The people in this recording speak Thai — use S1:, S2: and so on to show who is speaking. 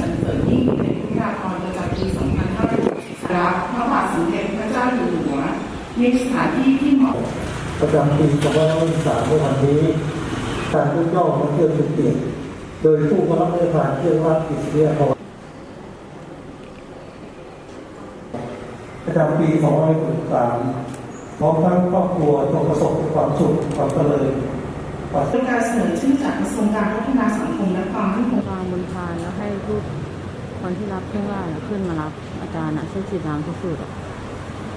S1: สรรเสริญยิ่งในพุทธาภรประจำปี2563รับพระบาทสมเด็จพระเจ้าอยู่หัวในสถานที่ที่เหมาะ
S2: ประจำปี2563ในวันนี้การยกย่องมาเที่ยวสุเกี่ยรติโดยผู้รับราชทานเครื่องราชกิจเรียกประจำปี2563พร้อมทั้งครอบครัวจงประสบความสุขความเจริญปราศ
S1: เป็นการเสนอชื่อจากกระทรวงการา
S3: รย์แล้วให้รูปคนที่รับเครื่องราชอะขึ้นมารับอาจารย์อะเส้นสีดางที่สุดอะ